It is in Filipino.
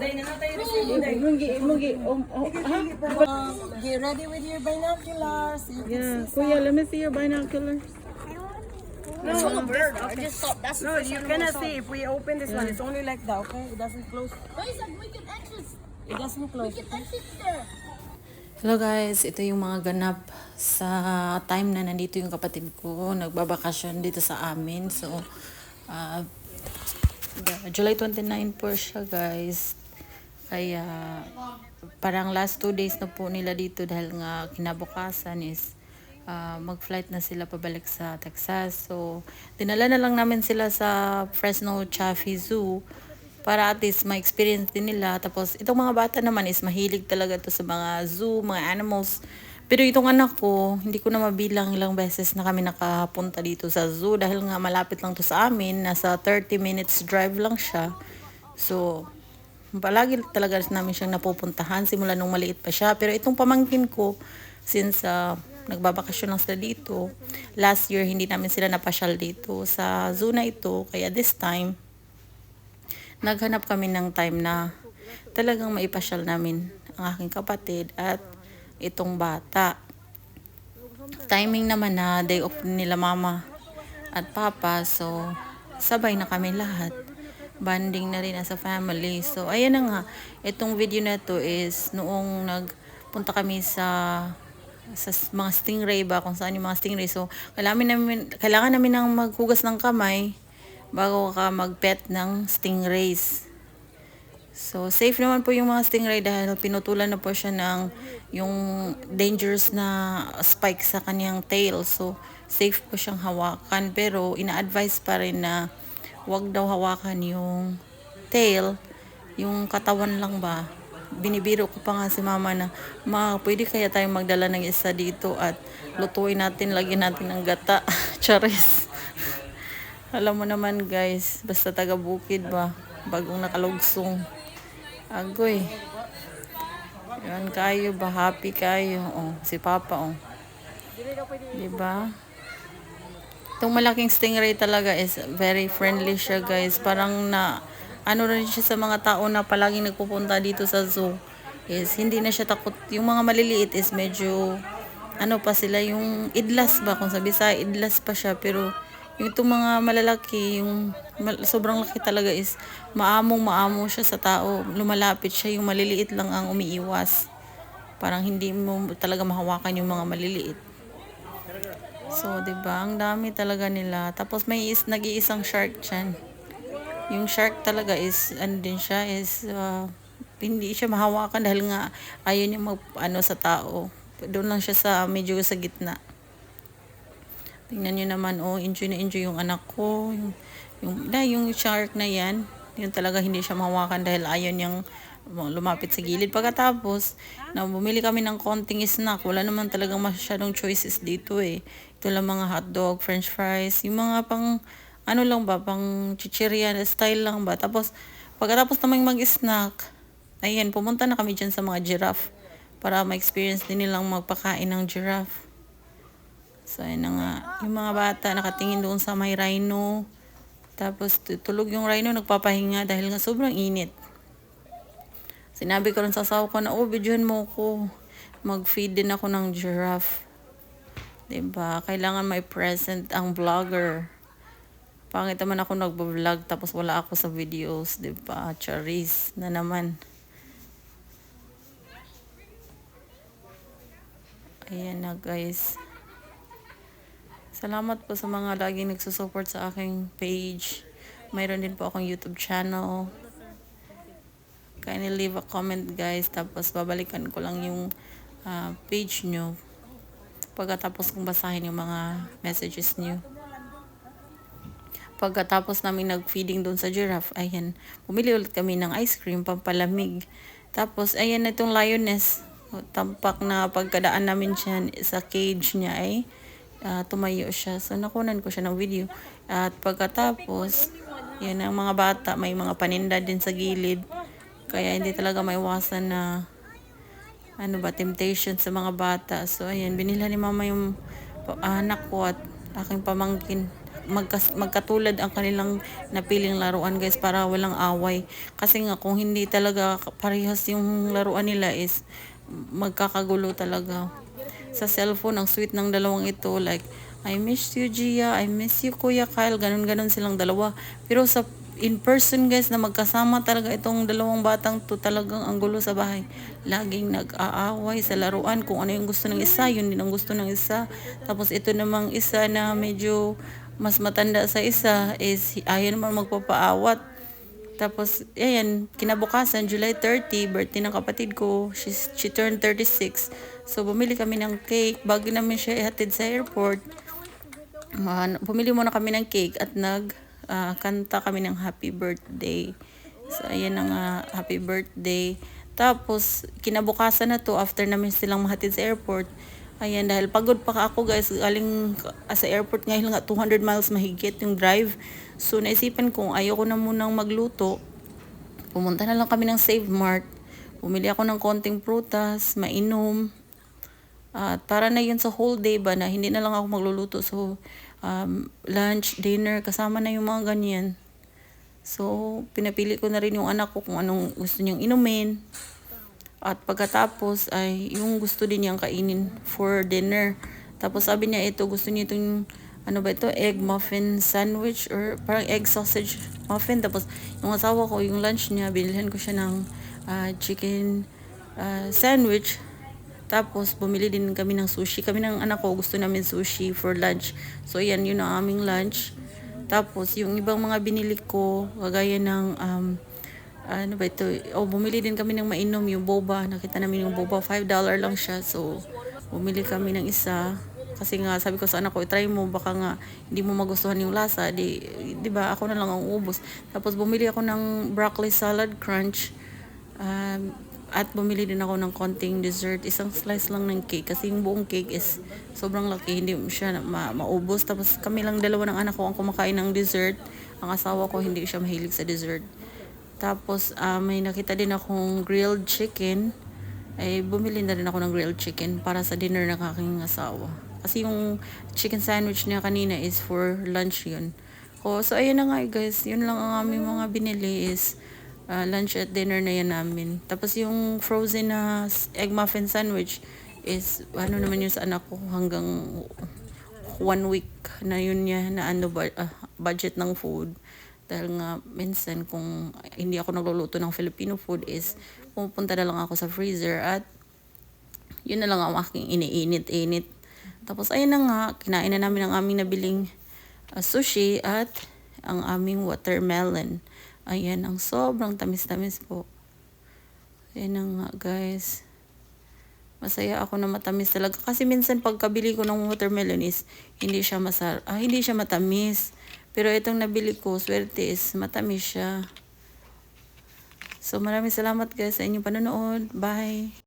Day na natay rin siya. Mungi, mungi. Um, oh, ha? Um, get ready with your binoculars. You Yeah, Kuya, let me see your binoculars. No, it's a bird. I just thought that's No, you cannot see. If we open this one, it's only like that, okay? It doesn't close. Guys, we can exit. It doesn't close. We can exit there. Hello guys, ito yung mga ganap sa time na nandito yung kapatid ko. Nagbabakasyon dito sa amin. So, uh, the- July 29 po siya guys. Kaya, parang last two days na po nila dito dahil nga kinabukasan is uh, mag-flight na sila pabalik sa Texas. So, dinala na lang namin sila sa Fresno Chaffee Zoo para at least ma-experience din nila. Tapos, itong mga bata naman is mahilig talaga to sa mga zoo, mga animals. Pero itong anak ko, hindi ko na mabilang ilang beses na kami nakapunta dito sa zoo dahil nga malapit lang to sa amin. Nasa 30 minutes drive lang siya. So, palagi talaga namin siyang napupuntahan simula nung maliit pa siya. Pero itong pamangkin ko, since uh, nagbabakasyon lang sila dito, last year hindi namin sila napasyal dito sa zoo na ito. Kaya this time, naghanap kami ng time na talagang maipasyal namin ang aking kapatid at itong bata. Timing naman na day off nila mama at papa so sabay na kami lahat. Banding na rin as a family. So ayan na nga, itong video na to is noong nagpunta kami sa sa mga stingray ba kung saan yung mga stingray. So kailangan namin kailangan namin ng maghugas ng kamay bago ka mag-pet ng stingrays. So, safe naman po yung mga stingray dahil pinutulan na po siya ng yung dangerous na spike sa kanyang tail. So, safe po siyang hawakan. Pero, ina-advise pa rin na wag daw hawakan yung tail, yung katawan lang ba. Binibiro ko pa nga si mama na, ma, pwede kaya tayong magdala ng isa dito at lutuin natin, lagyan natin ng gata. Charis. Alam mo naman guys, basta taga bukid ba, bagong nakalugsong. Agoy. Yan kayo ba, happy kayo. Oh, si Papa oh. 'Di ba? Itong malaking stingray talaga is very friendly siya guys. Parang na ano rin siya sa mga tao na palaging nagpupunta dito sa zoo. Is hindi na siya takot. Yung mga maliliit is medyo ano pa sila yung idlas ba kung sabi sa idlas pa siya pero yung itong mga malalaki yung mal- sobrang laki talaga is maamong maamo siya sa tao. Lumalapit siya yung maliliit lang ang umiiwas. Parang hindi mo talaga mahawakan yung mga maliliit. So 'di ba? Ang dami talaga nila. Tapos may is nag-iisang shark dyan. Yung shark talaga is ano din siya is uh, hindi siya mahawakan dahil nga ayaw niya mag ano sa tao. Doon lang siya sa medyo sa gitna Tingnan nyo naman, oh, enjoy na enjoy yung anak ko. Yung, yung, na, yung shark na yan, yun talaga hindi siya mahawakan dahil ayaw niyang lumapit sa gilid. Pagkatapos, na bumili kami ng konting snack, wala naman talagang masyadong choices dito eh. Ito lang mga hotdog, french fries, yung mga pang, ano lang ba, pang chichirya style lang ba. Tapos, pagkatapos naman mag-snack, ayan, pumunta na kami dyan sa mga giraffe para ma-experience din nilang magpakain ng giraffe. So, ayun na nga. Yung mga bata nakatingin doon sa may rhino. Tapos, tulog yung rhino, nagpapahinga dahil nga sobrang init. Sinabi ko rin sa asawa ko na, oh, videohan mo ko. Mag-feed din ako ng giraffe. ba Kailangan may present ang vlogger. Pangit naman ako nagbo-vlog tapos wala ako sa videos, ba Charis na naman. Ayan na guys. Salamat po sa mga laging nagsusupport sa aking page. Mayroon din po akong YouTube channel. Kindly leave a comment guys. Tapos babalikan ko lang yung ah, page nyo. Pagkatapos kong basahin yung mga messages nyo. Pagkatapos namin nag-feeding doon sa giraffe, ayan, bumili ulit kami ng ice cream, pampalamig. Tapos, ayan itong lioness. Tampak na pagkadaan namin siya sa cage niya ay ah, tumayo siya. So, nakunan ko siya ng video. At pagkatapos, yan ang mga bata, may mga paninda din sa gilid. Kaya hindi talaga maiwasan na ano ba, temptation sa mga bata. So, ayan, binila ni mama yung pa- anak ko at aking pamangkin. magkas, magkatulad ang kanilang napiling laruan guys para walang away. Kasi nga kung hindi talaga parehas yung laruan nila is magkakagulo talaga. Sa cellphone, ang sweet ng dalawang ito like I miss you Gia, I miss you Kuya Kyle, ganun-ganun silang dalawa. Pero sa in person guys na magkasama talaga itong dalawang batang to talagang ang gulo sa bahay. Laging nag-aaway sa laruan kung ano yung gusto ng isa, yun din ang gusto ng isa. Tapos ito namang isa na medyo mas matanda sa isa is ayaw naman magpapaawat. Tapos, ayan, kinabukasan, July 30, birthday ng kapatid ko. She's, she turned 36. So, bumili kami ng cake. Bago namin siya ihatid sa airport, Man, pumili muna kami ng cake at nag ah, kanta kami ng happy birthday. So ayan na nga, happy birthday. Tapos kinabukasan na to after namin silang mahatid sa airport. Ayan, dahil pagod pa ako guys, galing sa airport ngayon nga 200 miles mahigit yung drive. So naisipan kong ayoko na munang magluto. Pumunta na lang kami ng Save Mart. Bumili ako ng konting prutas, mainom, at para na yun sa whole day ba na hindi na lang ako magluluto. So, um, lunch, dinner, kasama na yung mga ganyan. So, pinapili ko na rin yung anak ko kung anong gusto niyang inumin. At pagkatapos ay yung gusto din niyang kainin for dinner. Tapos sabi niya ito, gusto niya itong ano ba ito, egg muffin sandwich or parang egg sausage muffin. Tapos yung asawa ko, yung lunch niya, binilhan ko siya ng ah, chicken ah, sandwich. Tapos, bumili din kami ng sushi. Kami ng anak ko, gusto namin sushi for lunch. So, yan, yun ang aming lunch. Tapos, yung ibang mga binili ko, kagaya ng, um, ano ba ito, oh, bumili din kami ng mainom, yung boba. Nakita namin yung boba, $5 lang siya. So, bumili kami ng isa. Kasi nga, sabi ko sa anak ko, try mo, baka nga, hindi mo magustuhan yung lasa. Di, di ba, ako na lang ang ubos. Tapos, bumili ako ng broccoli salad crunch. Um, at bumili din ako ng konting dessert. Isang slice lang ng cake. Kasi yung buong cake is sobrang laki. Hindi siya ma maubos. Tapos kami lang dalawa ng anak ko ang kumakain ng dessert. Ang asawa ko hindi siya mahilig sa dessert. Tapos ah, may nakita din akong grilled chicken. Ay bumili na rin ako ng grilled chicken para sa dinner ng aking asawa. Kasi yung chicken sandwich niya kanina is for lunch yun. Oh, so ayun na nga guys. Yun lang ang aming mga binili is Ah, lunch at dinner na yan namin. Tapos yung frozen na egg muffin sandwich is ano naman yun sa anak ko hanggang one week na yun niya na ano ba, ah, budget ng food. Dahil nga minsan kung hindi ako nagluluto ng Filipino food is pupunta na lang ako sa freezer at yun na lang ang aking iniinit-init. Tapos ayun na nga, kinain na namin ang aming nabiling ah, sushi at ang aming watermelon. Ayan, ang sobrang tamis-tamis po. Ayan na nga guys. Masaya ako na matamis talaga. Kasi minsan pagkabili ko ng watermelon is hindi siya masar ah, hindi siya matamis. Pero itong nabili ko, swerte is matamis siya. So maraming salamat guys sa inyong panonood. Bye!